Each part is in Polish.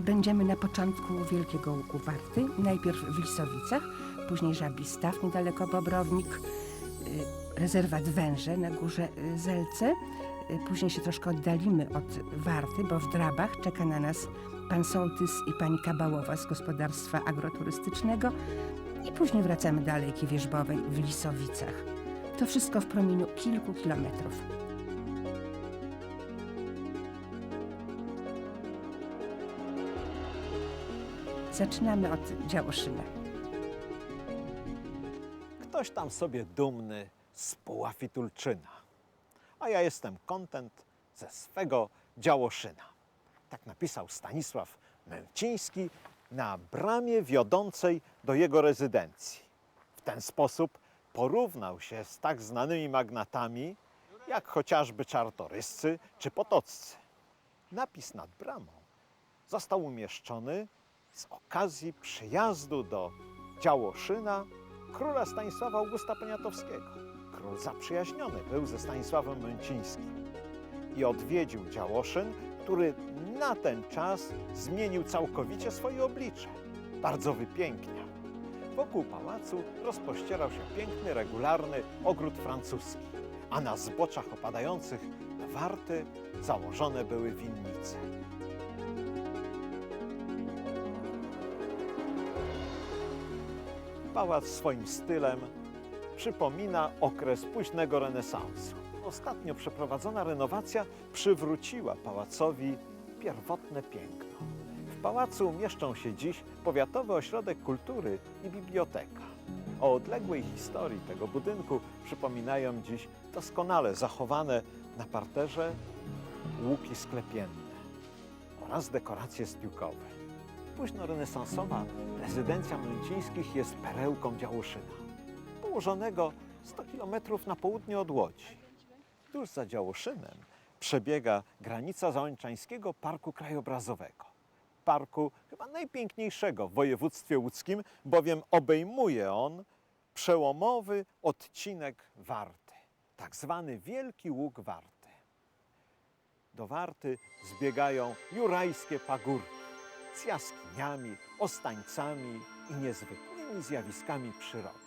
Będziemy na początku Wielkiego Łuku Warty, najpierw w Lisowicach, później Żabi Staw, niedaleko Bobrownik, y, rezerwat Węże na górze y, Zelce. Y, Później się troszkę oddalimy od Warty, bo w Drabach czeka na nas pan Sołtys i pani Kabałowa z gospodarstwa agroturystycznego i później wracamy do Alejki Wierzbowej w Lisowicach. To wszystko w promieniu kilku kilometrów. Zaczynamy od Działoszyna. Ktoś tam sobie dumny z Pułafi Tulczyna, a ja jestem kontent ze swego Działoszyna. Tak napisał Stanisław Męciński na bramie wiodącej do jego rezydencji. W ten sposób porównał się z tak znanymi magnatami, jak chociażby czartoryscy czy potoccy. Napis nad bramą został umieszczony z okazji przyjazdu do Działoszyna króla Stanisława Augusta Poniatowskiego. Król zaprzyjaźniony był ze Stanisławem Męcińskim i odwiedził Działoszyn, który na ten czas zmienił całkowicie swoje oblicze. Bardzo wypiękniał. Wokół pałacu rozpościerał się piękny, regularny ogród francuski, a na zboczach opadających warty założone były winnice. Pałac swoim stylem przypomina okres późnego renesansu. Ostatnio przeprowadzona renowacja przywróciła pałacowi pierwotne piękno. W pałacu mieszczą się dziś Powiatowy Ośrodek Kultury i Biblioteka. O odległej historii tego budynku przypominają dziś doskonale zachowane na parterze łuki sklepienne oraz dekoracje stiukowe. Późnorenesansowa rezydencja Męcińskich jest perełką Działoszyna, położonego 100 km na południe od Łodzi. Tuż za Działoszynem przebiega granica Załęczańskiego Parku Krajobrazowego. Parku chyba najpiękniejszego w województwie łódzkim, bowiem obejmuje on przełomowy odcinek Warty, tak zwany Wielki Łuk Warty. Do Warty zbiegają jurajskie pagórki z jaskiniami, ostańcami i niezwykłymi zjawiskami przyrody.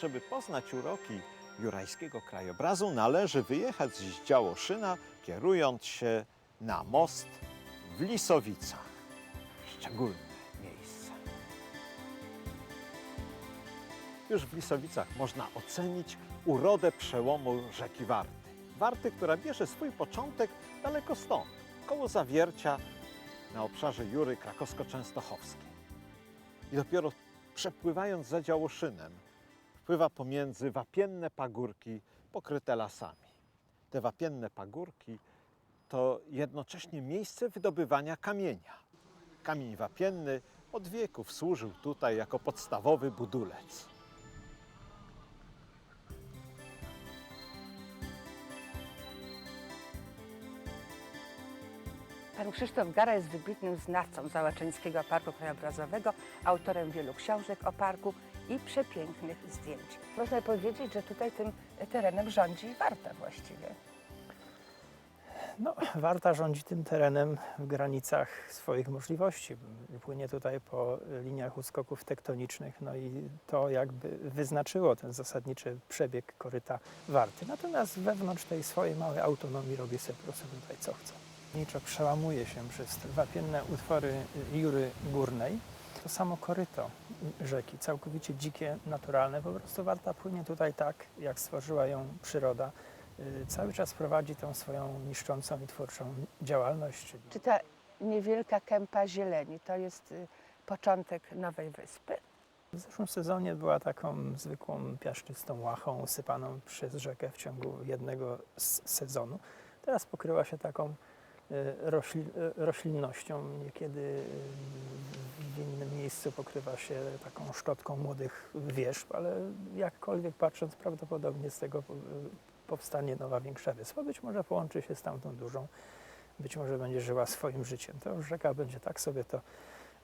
Żeby poznać uroki jurajskiego krajobrazu, należy wyjechać z Działoszyna, kierując się na most w Lisowicach. Szczególne miejsce. Już w Lisowicach można ocenić urodę przełomu rzeki Warty. Warty, która bierze swój początek daleko stąd, koło Zawiercia na obszarze Jury krakowsko-częstochowskiej. I dopiero przepływając za Działoszynem, wpływa pomiędzy wapienne pagórki pokryte lasami. Te wapienne pagórki to jednocześnie miejsce wydobywania kamienia. Kamień wapienny od wieków służył tutaj jako podstawowy budulec. Pan Krzysztof Gara jest wybitnym znawcą Załaczeńskiego Parku Krajobrazowego, autorem wielu książek o parku i przepięknych zdjęć. Można powiedzieć, że tutaj tym terenem rządzi Warta właściwie. No, Warta rządzi tym terenem w granicach swoich możliwości. Płynie tutaj po liniach uskoków tektonicznych, no i to jakby wyznaczyło ten zasadniczy przebieg koryta Warty. Natomiast wewnątrz tej swojej małej autonomii robi sobie po prostu tutaj co chce. Niczo przełamuje się przez te wapienne utwory Jury Górnej. To samo koryto rzeki, całkowicie dzikie, naturalne. Po prostu Warta płynie tutaj tak, jak stworzyła ją przyroda. Y, Cały czas prowadzi tą swoją niszczącą i twórczą działalność. Czy ta niewielka kępa zieleni to jest y, początek nowej wyspy? w zeszłym sezonie była taką zwykłą piaszczystą łachą sypaną przez rzekę w ciągu jednego sezonu. Teraz pokryła się taką y, rośli, y, roślinnością. Niekiedy y, w innym miejscu pokrywa się taką szczotką młodych wierzb, ale jakkolwiek patrząc, prawdopodobnie z tego powstanie nowa, większa wyspa. Być może połączy się z tamtą dużą, być może będzie żyła swoim życiem. To rzeka będzie tak sobie to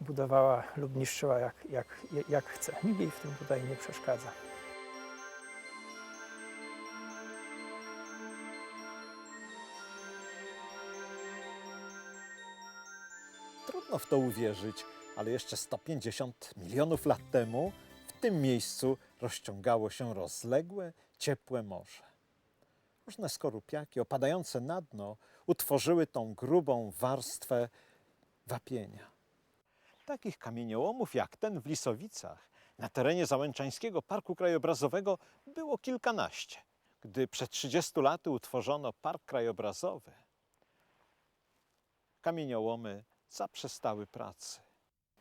budowała lub niszczyła jak, jak, jak chce. Nikt jej w tym tutaj nie przeszkadza. Trudno w to uwierzyć, ale jeszcze 150 milionów lat temu w tym miejscu rozciągało się rozległe, ciepłe morze. Różne skorupiaki opadające na dno utworzyły tą grubą warstwę wapienia. Takich kamieniołomów jak ten w Lisowicach na terenie Załęczańskiego Parku Krajobrazowego było kilkanaście. Gdy przed 30 laty utworzono Park Krajobrazowy, kamieniołomy zaprzestały pracy.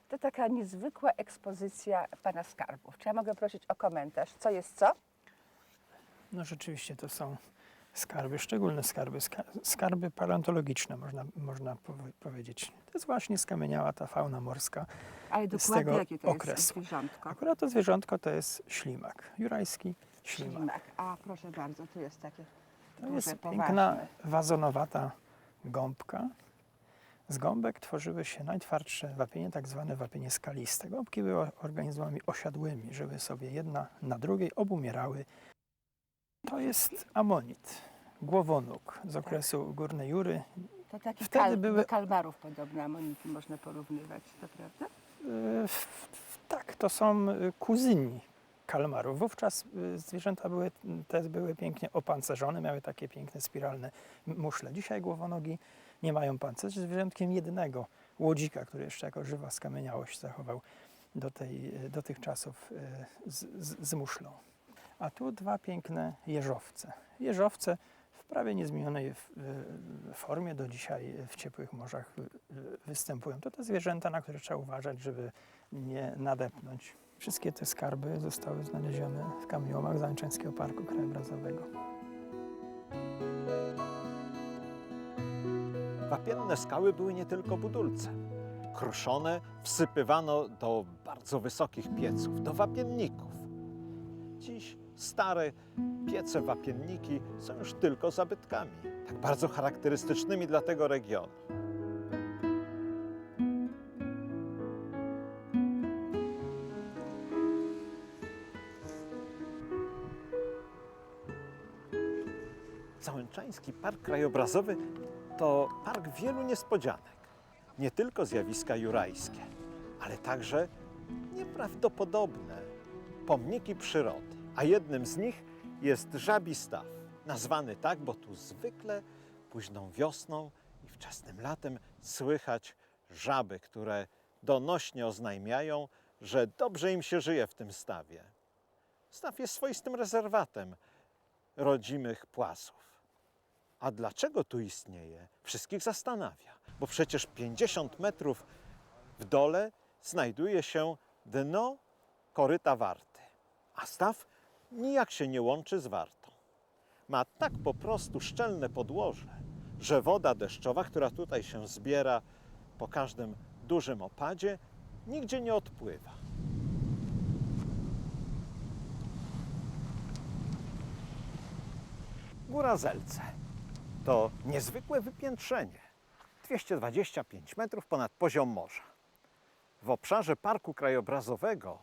To taka niezwykła ekspozycja pana skarbów. Czy ja mogę prosić o komentarz? Co jest co? No rzeczywiście to są skarby, szczególne skarby, ska- skarby paleontologiczne można, można powie- powiedzieć. To jest właśnie skamieniała ta fauna morska. Ale Z dokładnie tego jakie to jest okresu. zwierzątko? Akurat to zwierzątko to jest ślimak, jurajski ślimak. Ślimak. A proszę bardzo, tu jest takie To duże, jest poważne. piękna, wazonowata gąbka. Z gąbek tworzyły się najtwardsze wapienie, tak zwane wapienie skaliste. Gąbki były organizmami osiadłymi, żyły sobie jedna na drugiej, obumierały. To jest amonit, głowonóg z okresu Górnej Jury. To taki Wtedy kal, były- do kalmarów podobne amoniki można porównywać, to prawda? E, Tak, to są e, kuzyni kalmarów. Wówczas e, zwierzęta były, te były pięknie opancerzone, miały takie piękne spiralne muszle. Dzisiaj głowonogi nie mają pancerzy. Zwierzętkiem jedynego łodzika, który jeszcze jako żywa skamieniałość zachował do, tej, do tych czasów e, z, z, z muszlą. A tu dwa piękne jeżowce. Jeżowce w prawie niezmienionej formie do dzisiaj w ciepłych morzach e, występują. To te zwierzęta, na które trzeba uważać, żeby nie nadepnąć. Wszystkie te skarby zostały znalezione w kamieniomach Załęczańskiego Parku Krajobrazowego. Wapienne skały były nie tylko budulcem. Kruszone wsypywano do bardzo wysokich pieców, do wapienników. Dziś stare piece wapienniki są już tylko zabytkami, tak bardzo charakterystycznymi dla tego regionu. Załęczański Park Krajobrazowy to park wielu niespodzianek. Nie tylko zjawiska jurajskie, ale także nieprawdopodobne pomniki przyrody. A jednym z nich jest Żabi Staw, nazwany tak, bo tu zwykle późną wiosną i wczesnym latem słychać żaby, które donośnie oznajmiają, że dobrze im się żyje w tym stawie. Staw jest swoistym rezerwatem rodzimych płasów. A dlaczego tu istnieje? Wszystkich zastanawia, bo przecież 50 metrów w dole znajduje się dno koryta Warty, a staw nijak się nie łączy z Wartą. Ma tak po prostu szczelne podłoże, że woda deszczowa, która tutaj się zbiera po każdym dużym opadzie, nigdzie nie odpływa. Góra Zelce to niezwykłe wypiętrzenie 225 metrów ponad poziom morza. W obszarze Parku Krajobrazowego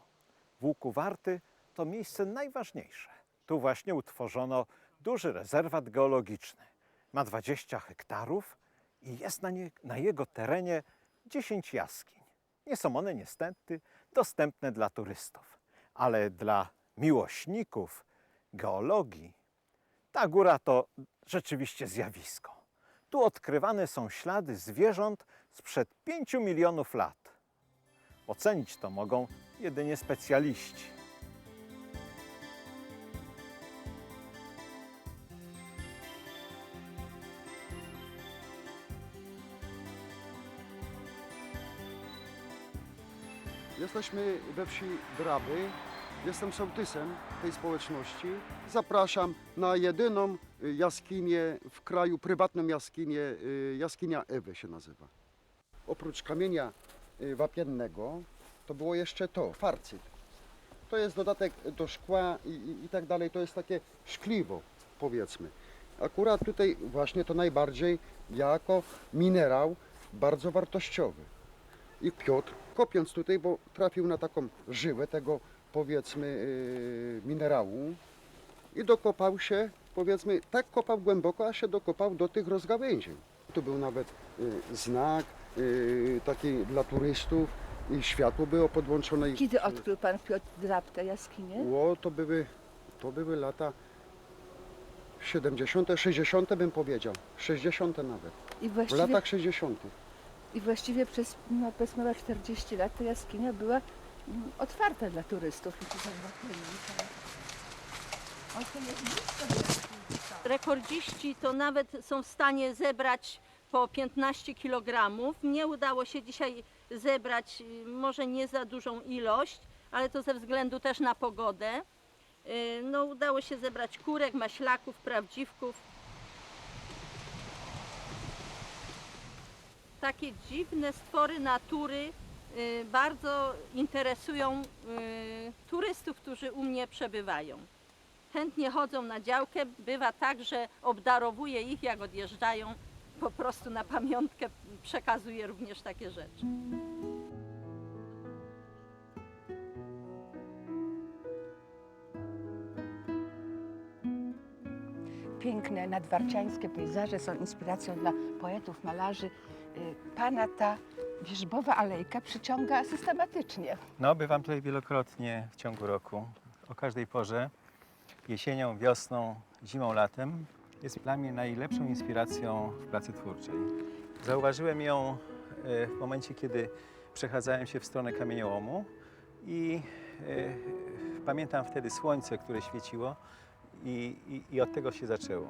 Łuku Warty to miejsce najważniejsze. Tu właśnie utworzono duży rezerwat geologiczny. Ma 20 hektarów i jest na, nie, na jego terenie 10 jaskiń. Nie są one niestety dostępne dla turystów, ale dla miłośników geologii ta góra to rzeczywiście zjawisko. Tu odkrywane są ślady zwierząt sprzed 5 milionów lat. Ocenić to mogą jedynie specjaliści. Jesteśmy we wsi Draby. Jestem sołtysem tej społeczności. Zapraszam na jedyną y, jaskinię w kraju, prywatną jaskinię, y, jaskinia Ewy się nazywa. Oprócz kamienia y, wapiennego to było jeszcze to, farcyt. To jest dodatek do szkła i, i, i tak dalej, to jest takie szkliwo powiedzmy. Akurat tutaj właśnie to najbardziej jako minerał bardzo wartościowy. I Piotr, kopiąc tutaj, bo trafił na taką żyłę tego, powiedzmy, yy, minerału i dokopał się, powiedzmy, tak kopał głęboko, a się dokopał do tych rozgałęzień. Tu był nawet yy, znak y, taki dla turystów i światło było podłączone. Kiedy odkrył pan Piotr Drab tę jaskinię? O, to były, to były lata 70., 60. bym powiedział. 60. nawet. I W właściwie, latach 60. i właściwie przez no, powiedzmy chyba 40 lat ta jaskinia była otwarta dla turystów. Rekordziści to nawet są w stanie zebrać po 15 kg. Mnie udało się dzisiaj zebrać y, może nie za dużą ilość, ale to ze względu też na pogodę. Y, No, udało się zebrać kurek, maślaków, prawdziwków. Takie dziwne stwory natury bardzo interesują y, turystów, którzy u mnie przebywają chętnie chodzą na działkę. Bywa tak, że obdarowuję ich, jak odjeżdżają. Po prostu na pamiątkę przekazuję również takie rzeczy. Piękne nadwarciańskie pejzaże są inspiracją dla poetów, malarzy. Y, Pana ta wierzbowa alejka przyciąga systematycznie. No, bywam tutaj wielokrotnie w ciągu roku, o każdej porze, jesienią, wiosną, zimą, latem. Jest dla mnie najlepszą inspiracją w pracy twórczej. Zauważyłem ją e, w momencie, kiedy przechadzałem się w stronę kamieniołomu i e, pamiętam wtedy słońce, które świeciło i, i, i od tego się zaczęło.